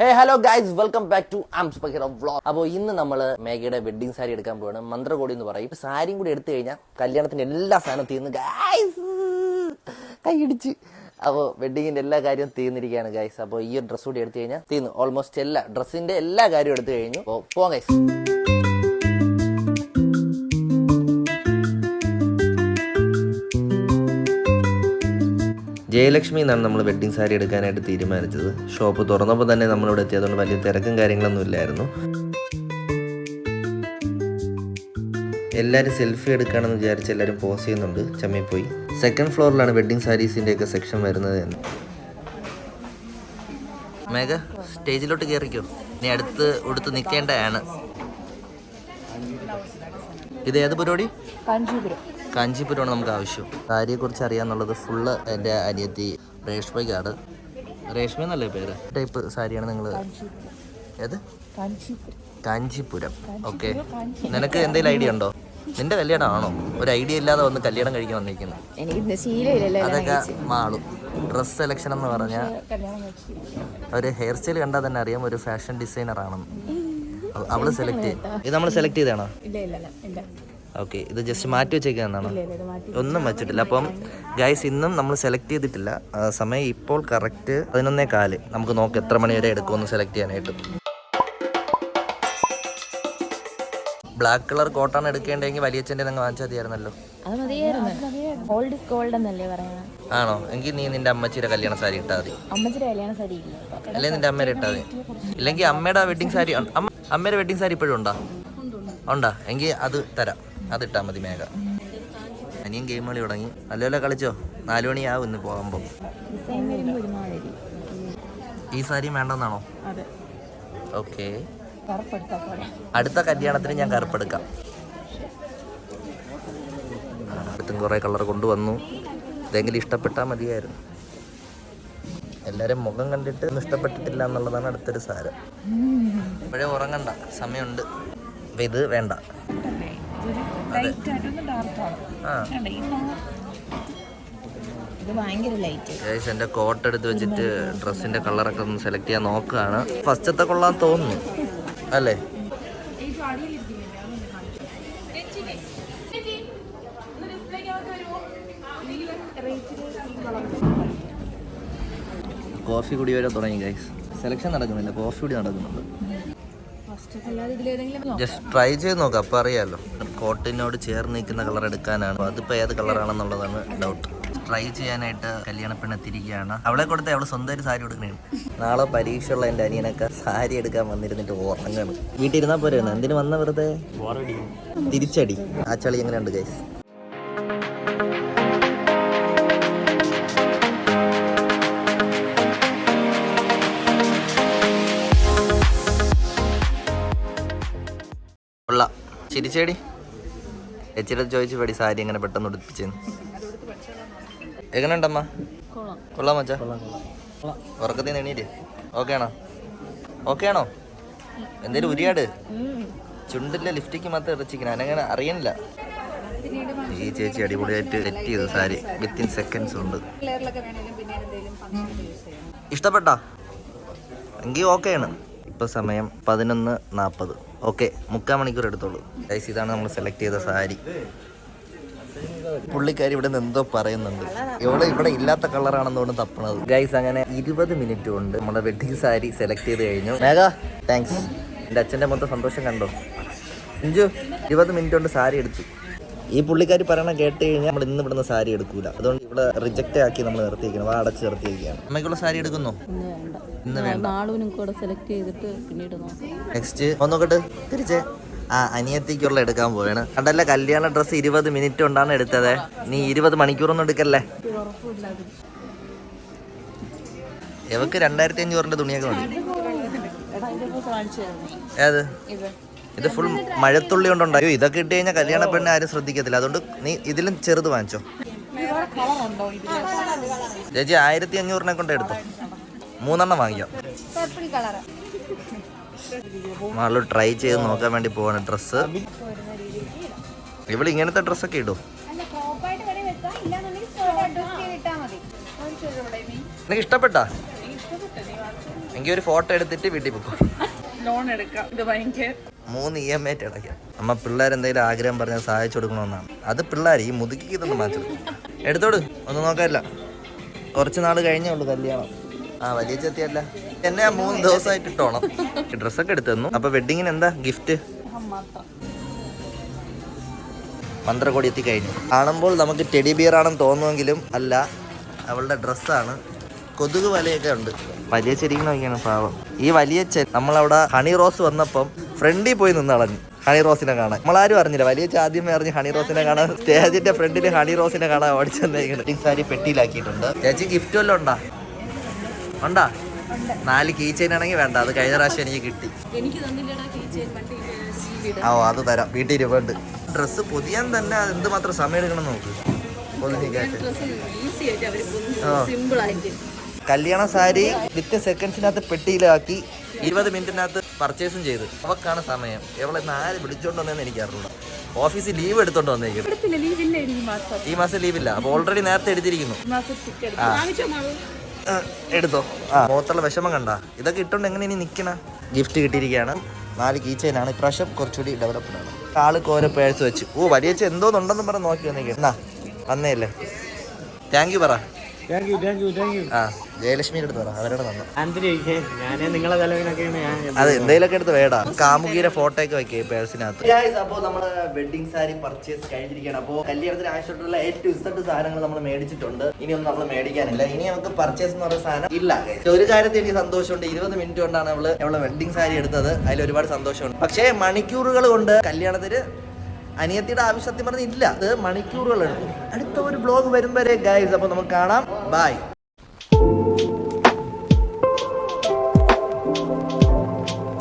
Hey hello guys welcome back to arms പഹിറ vlog അപ്പോൾ ഇന്ന് നമ്മൾ മേഘയുടെ വെഡിങ് സാരി എടുക്കാൻ പോവാണ്. മന്ത്രകോടി എന്ന് പറയും. സാരിയും കൂടി എടുത്തു കഴിഞ്ഞാൽ കല്യാണത്തിന്റെ എല്ലാ സാധനവും തീർന്ന് ഗൈസ് കൈയിടിച്ച്. അപ്പോൾ വെഡിങ്ങിന്റെ എല്ലാ കാര്യവും തീർന്നിരിക്കുകയാണ് ഗൈസ് അപ്പോൾ ഈ ഒരു ഡ്രസ്സ് കൂടി എടുത്തു കഴിഞ്ഞാൽ തീർന്നു. ഓൾമോസ്റ്റ് എല്ലാ ഡ്രസ്സിന്റെ എല്ലാ കാര്യവും എടുത്തു കഴിഞ്ഞു. അപ്പോൾ പോകാം ഗൈസ് ജയലക്ഷ്മി എന്നാണ് നമ്മൾ വെഡ്ഡിങ് സാരി എടുക്കാനായിട്ട് തീരുമാനിച്ചത്. ഷോപ്പ് തുറന്നപ്പോൾ തന്നെ നമ്മളിവിടെ എത്തിയതുകൊണ്ട് വലിയ തിരക്കും കാര്യങ്ങളൊന്നും ഇല്ലായിരുന്നു. എല്ലാവരും സെൽഫി എടുക്കുകയാണെന്ന് വിചാരിച്ച് എല്ലാവരും പോസ് ചെയ്യുന്നുണ്ട്. ചമ്മി പോയി. സെക്കൻഡ് ഫ്ലോറിലാണ് വെഡ്ഡിങ് സാരീസിന്റെ ഒക്കെ സെക്ഷൻ വരുന്നത് എന്ന്. മേഘ സ്റ്റേജിലോട്ട് കയറിക്കോ ഇനി അടുത്ത് ഉടുത്ത് നിൽക്കേണ്ടതാണ് ഇത് ഏത് പരിപാടി കാഞ്ചീപുരമാണ് നമുക്ക് ആവശ്യം. സാരിയെക്കുറിച്ച് അറിയാന്നുള്ളത് ഫുള്ള് എന്റെ അനിയത്തി രേഷ്മയ്ക്കാണ്. രേഷ്മ എന്നല്ലേ പേര്? ടൈപ്പ് സാരിയാണ് നിങ്ങൾ ഏത്? കാഞ്ചീപുരം. ഓക്കെ നിനക്ക് എന്തെങ്കിലും ഐഡിയ ഉണ്ടോ? നിന്റെ കല്യാണം ആണോ ഒരു ഐഡിയ ഇല്ലാതെ വന്ന് കല്യാണം കഴിക്കാൻ വന്നിരിക്കുന്നു. അതൊക്കെ മാളും. ഡ്രസ് സെലക്ഷൻ എന്ന് പറഞ്ഞാൽ ഒരു ഹെയർ സ്റ്റൈൽ കണ്ടാൽ തന്നെ അറിയാം ഒരു ഫാഷൻ ഡിസൈനർ ആണെന്ന്. അവൾ സെലക്ട് ഇത് നമ്മൾ സെലക്ട് ചെയ്താണോ ഓക്കെ ഇത് ജസ്റ്റ് മാറ്റി വെച്ചേക്കാന്നാണ്? ഒന്നും വെച്ചിട്ടില്ല. അപ്പം ഗൈസ് ഇന്നും നമ്മൾ സെലക്ട് ചെയ്തിട്ടില്ല. സമയം ഇപ്പോൾ കറക്റ്റ് പതിനൊന്നേ കാൽ. നമുക്ക് നോക്ക് എത്ര മണി വരെ എടുക്കുമെന്ന് സെലക്ട് ചെയ്യാനായിട്ട്. ബ്ലാക്ക് കളർ കോട്ടാണ് എടുക്കേണ്ടെങ്കിൽ വലിയച്ഛന്റെ അങ്ങ് വാങ്ങിച്ചാൽ മതിയായിരുന്നല്ലോ. ആണോ? എങ്കിൽ നീ നിന്റെ അമ്മച്ചിയുടെ കല്യാണ സാരി ഇട്ടാൽ മതി. അല്ലെ അല്ലെങ്കിൽ നിന്റെ അമ്മയുടെ ഇട്ടാൽ മതി. ഇല്ലെങ്കിൽ അമ്മയുടെ വെഡിങ് സാരി അമ്മയുടെ വെഡിങ് സാരി ഇപ്പോഴും ഉണ്ടോ. ഉണ്ടാ? എങ്കിൽ അത് തരാം. അത് ഇട്ടാൽ മതി മേഘ. അനിയും ഗെയിം കളി തുടങ്ങി. നല്ലപോലെ കളിച്ചോ? നാലു മണിയാവും ഇന്ന് പോകുമ്പോൾ ഈ സാരി വേണ്ടെന്നാണോ? ഓക്കെ. അടുത്ത കല്യാണത്തിന് ഞാൻ കറുപ്പെടുക്കാം. അടുത്തും കുറേ കളർ കൊണ്ടുവന്നു. ഇതെങ്കിലും ഇഷ്ടപ്പെട്ടാൽ മതിയായിരുന്നു. എല്ലാവരും മുഖം കണ്ടിട്ട് ഇഷ്ടപ്പെട്ടിട്ടില്ല എന്നുള്ളതാണ് അടുത്തൊരു സാരം. ഇപ്പോഴേ ഉറങ്ങണ്ട. സമയമുണ്ട്. അപ്പം ഇത് വേണ്ട. ലൈറ്റ് ആയിട്ടൊന്ന് ഡാർക്കാണ് ആ. ഇത് ഭയങ്കര ലൈറ്റ് ഗൈസ് എന്റെ കോട്ട് എടുത്ത് വെച്ചിട്ട് ഡ്രസ്സിന്റെ കളറൊക്കെ ഒന്ന് സെലക്ട് ചെയ്യാൻ നോക്കുകയാണ്. ഫസ്റ്റത്തെ കൊള്ളാൻ തോന്നുന്നു. അല്ലേ? കോഫി കുടി വരെ തുടങ്ങി ഗൈസ് സെലക്ഷൻ നടക്കുന്നില്ല. കോഫി കുടി നടക്കുന്നുണ്ട്. ജസ്റ്റ് ട്രൈ ചെയ്ത് നോക്കാം അപ്പോൾ അറിയാലോ. കോട്ടിനോട് ചേർന്ന് നിൽക്കുന്ന കളർ എടുക്കാനാണ്. അപ്പോൾ അതിപ്പോൾ ഏത് കളറാണെന്നുള്ളതാണ് ഡൗട്ട് ട്രൈ ചെയ്യാനായിട്ട് കല്യാണ പെണ്ണ് എത്തിയിരിക്കുകയാണ്. അവളെ അവൾ അവൾ ഒരു സാരി കൊടുക്കണേ നാളെ പരീക്ഷ ഉള്ള എന്റെ അനിയനൊക്കെ സാരി എടുക്കാൻ വന്നിരുന്നിട്ട് ഉറങ്ങാണ്. വീട്ടിൽ ഇരുന്നാൽ പോരെ എന്തിനു വന്ന വെറുതെ? തിരിച്ചടി. ആ ചളി എങ്ങനെയുണ്ട് ഗൈസ് കൊള്ളാം. ചിരിച്ചേടി. ചേച്ചിയുടെ ചോദിച്ചു പടി സാരി എങ്ങനെ പെട്ടെന്ന് ഉടുപ്പിച്ചെന്ന്. എങ്ങനെയുണ്ടമ്മ? കൊള്ളാം മച്ചാ. ഉറക്കത്തിൽ എണീറ്റ്. ഓക്കെ ആണോ? ഓക്കെ ആണോ? എന്തേലും ഉരിയാട്? ചുണ്ടില്ല ലിഫ്റ്റിക്ക് മാത്രം ഇറച്ചിക്കണം. അനങ്ങനെ അറിയണില്ല. ഈ ചേച്ചി അടിപൊളിയായിട്ട് സെറ്റ് ചെയ്തു സാരി. വിത്തിൻ സെക്കൻഡ്സ് ഉണ്ട്. ഇഷ്ടപ്പെട്ടാ? എങ്കിൽ ഓക്കെ ആണ്. ഇപ്പൊ സമയം പതിനൊന്ന് നാൽപ്പത് ഓക്കെ മുക്കാൽ മണിക്കൂർ എടുത്തോളൂ. ഗൈസ് ഇതാണ് നമ്മൾ സെലക്ട് ചെയ്ത സാരി. പുള്ളിക്കാരി ഇവിടെ നിന്ന് എന്തോ പറയുന്നുണ്ട്. ഇവിടെ ഇവിടെ ഇല്ലാത്ത കളറാണെന്നോണ്ട് തപ്പണത്. ഗൈസ് അങ്ങനെ ഇരുപത് മിനിറ്റ് കൊണ്ട് നമ്മുടെ വെഡിങ് സാരി സെലക്ട് ചെയ്ത് കഴിഞ്ഞു. മേഘാ താങ്ക്സ് എന്റെ അച്ഛന്റെ മൊത്തം സന്തോഷം കണ്ടോ? അഞ്ചു ഇരുപത് മിനിറ്റ് കൊണ്ട് സാരി എടുത്തു. ഈ പുള്ളിക്കാർ പറയണ കേട്ട് കഴിഞ്ഞാൽ നമ്മൾ ഇന്ന് ഇവിടുന്ന് സാരി എടുക്കൂല. അതുകൊണ്ട് ഇവിടെ റിജക്റ്റ് ആക്കി നമ്മൾ നിർത്തിയിരിക്കണം വാ അടച്ച് നിർത്തിയിരിക്കുകയാണ് അമ്മയ്ക്കുള്ള സാരി എടുക്കുന്നു? ഇന്ന് വേണ്ട. ഇന്ന് വേണ്ട. നാളൂനും കൂടെ സെലക്ട് ചെയ്തിട്ട് പിന്നീട് നോക്കാം. നെക്സ്റ്റ് ഒന്നോക്കട്ട്. തിരിച്ച്. ആ അനിയത്തിക്കുള്ള എടുക്കാൻ പോവാണ്. കണ്ടല്ല കല്യാണ ഡ്രസ്സ് ഇരുപത് മിനിറ്റ് കൊണ്ടാണ് എടുത്തത്. നീ ഇരുപത് മണിക്കൂറൊന്നും എടുക്കല്ലേ? ഇവക്ക് രണ്ടായിരത്തി അഞ്ഞൂറിന്റെ തുണിയൊക്കെ മതി. ഏത്? ഇത് ഫുൾ മഴത്തുള്ളി കൊണ്ടുണ്ടായോ ഇതൊക്കെ ഇട്ട് കഴിഞ്ഞാൽ കല്യാണ പെണ്ണ് ആരും ശ്രദ്ധിക്കത്തില്ല. അതുകൊണ്ട് നീ ഇതിലും ചെറുത് വാങ്ങിച്ചോ. ചേച്ചി ആയിരത്തി അഞ്ഞൂറിനെ കൊണ്ട് എടുത്തു. മൂന്നെണ്ണം വാങ്ങിക്കാം. മാളു ട്രൈ ചെയ്ത് നോക്കാൻ വേണ്ടി പോവാണ് ഡ്രസ്സ്. ഇവിടെ ഇങ്ങനത്തെ ഡ്രസ്സൊക്കെ ഇടും. നിനക്ക് ഇഷ്ടപ്പെട്ടാ? എങ്കിൽ ഒരു ഫോട്ടോ എടുത്തിട്ട് വീട്ടിൽ പോകും ലോൺ എടുക്കാം. ഇത് ഭയങ്കര മൂന്ന് ഇ എം ഐ അടയ്ക്കാം അമ്മ പിള്ളേർ എന്തെങ്കിലും ആഗ്രഹം പറഞ്ഞാൽ സഹായിച്ചു കൊടുക്കണമെന്നാണ്. അത് പിള്ളേർ ഈ മുതുക്കി ഇതൊന്നും മാറ്റി എടുത്തോട് ഒന്നും നോക്കാനില്ല കുറച്ച് നാൾ കഴിഞ്ഞേ ഉള്ളൂ കല്യാണം. ആ വലിയ ചെത്തിയല്ല. എന്നെ ആ മൂന്ന് ദിവസമായിട്ട് ഇട്ടോണം. ഡ്രസ്സൊക്കെ എടുത്തു തന്നു. അപ്പൊ വെഡിങ്ങിന് എന്താ ഗിഫ്റ്റ്? മന്ത്രകോടി എത്തിക്കഴിഞ്ഞു കാണുമ്പോൾ നമുക്ക് ടെഡി ബിയർ ആണെന്ന് തോന്നുമെങ്കിലും അല്ല അവളുടെ ഡ്രസ്സാണ്. കൊതുക് വലയൊക്കെ ഉണ്ട്. വലിയ ചെരിക്കുന്ന നോക്കിയാണ് പാവം. ഈ വലിയ ചെ നമ്മളവിടെ ഹണി റോസ് വന്നപ്പം ഫ്രണ്ടിൽ പോയി നിന്ന് കളഞ്ഞു ഹണി റോസിനെ കാണാൻ. നമ്മളാരും അറിഞ്ഞില്ല. വലിയ ചാദ്യം അറിഞ്ഞ് ഹണി റോസിനെ കാണാൻ. സ്റ്റേജിന്റെ ഫ്രണ്ടിൽ ഹണി റോസിനെ കാണാൻ ഓടിച്ചെന്നേക്കുന്നത് സാരി പെട്ടിയിലാക്കിയിട്ടുണ്ട്. ചേച്ചി ഗിഫ്റ്റ് വല്ലതും ഉണ്ടാ? ഉണ്ടാ? നാല് കീ ചെയിൻ ആണെങ്കിൽ വേണ്ട. അത് കഴിഞ്ഞ പ്രാവശ്യം എനിക്ക് കിട്ടി. ആ ഓ, അത് തരാം. വീട്ടിൽ ഇരുപണ്ട് ഡ്രസ്സ് പൊതിയാൻ തന്നെ. എന്ത് മാത്രം സമയം എടുക്കണം നോക്ക്. കല്യാണ സാരി വിത്ത് സെക്കൻഡ്സിനകത്ത് പെട്ടിയിലാക്കി ഇരുപത് മിനിറ്റിനകത്ത് പർച്ചേസും ചെയ്ത്. അവക്കാണ് സമയം. എവളെ ആര് വിളിച്ചോണ്ട് വന്നതെന്ന് എനിക്ക് അറിഞ്ഞൂടാ. ഓഫീസിൽ ലീവ് എടുത്തോണ്ട് വന്നേക്കും ഈ മാസം. ലീവില്ല അപ്പൊ ഓൾറെഡി നേരത്തെ എടുത്തിരിക്കുന്നു. എടുത്തോ. ആ മുഖത്തുള്ള വിഷമം കണ്ട. ഇതൊക്കെ ഇട്ടോണ്ട് എങ്ങനെ ഇനി നിൽക്കണ ഗിഫ്റ്റ് കിട്ടിയിരിക്കുകയാണ്. നാല് കീച്ചയിലാണ് ഇപ്രാവശ്യം കുറച്ചുകൂടി ഡെവലപ്ഡ് ആണ്. ആൾ കോര പേഴ്സ് വെച്ച്. ഓ വലിയ എന്തോന്നുണ്ടെന്നും പറഞ്ഞ് നോക്കി വന്നേക്കാം. എന്നാ വന്നേല്ലേ? താങ്ക് യു പറ. ആ ജയലക്ഷ്മിയുടെ അടുത്ത് പറ അവരോട് അത് എന്തെങ്കിലുമൊക്കെ എടുത്ത് വേടാ. കാമുകിയുടെ ഫോട്ടോ ഒക്കെ വെക്കേ പേഴ്സിനകത്ത്. അപ്പോൾ നമ്മൾ വെഡിങ് സാരി പർച്ചേസ് കഴിഞ്ഞിരിക്കുകയാണ്. അപ്പൊ കല്യാണത്തിന് ആവശ്യമായിട്ടുള്ള ഏറ്റവും ഇഷ്ടപ്പെട്ട സാധനങ്ങൾ നമ്മൾ മേടിച്ചിട്ടുണ്ട്. ഇനിയൊന്നും നമ്മൾ മേടിക്കാനില്ല. ഇനി നമുക്ക് പർച്ചേസ് എന്ന് പറയുന്ന സാധനം ഇല്ല guys. ഒരു കാര്യത്തിൽ എനിക്ക് സന്തോഷമുണ്ട്. ഇരുപത് മിനിറ്റ് കൊണ്ടാണ് നമ്മൾ നമ്മളെ വെഡിങ് സാരി എടുത്തത്. അതിൽ ഒരുപാട് സന്തോഷമുണ്ട്. പക്ഷേ മണിക്കൂറുകൾ കൊണ്ട് കല്യാണത്തിന് അനിയത്തിയുടെ ആവശ്യം സത്യം പറഞ്ഞില്ല അത് മണിക്കൂറുകൾ എടുക്കും അടുത്ത ഒരു ബ്ലോഗ് വരും വരെ ഗൈസ് അപ്പോൾ നമുക്ക് കാണാം. ബൈ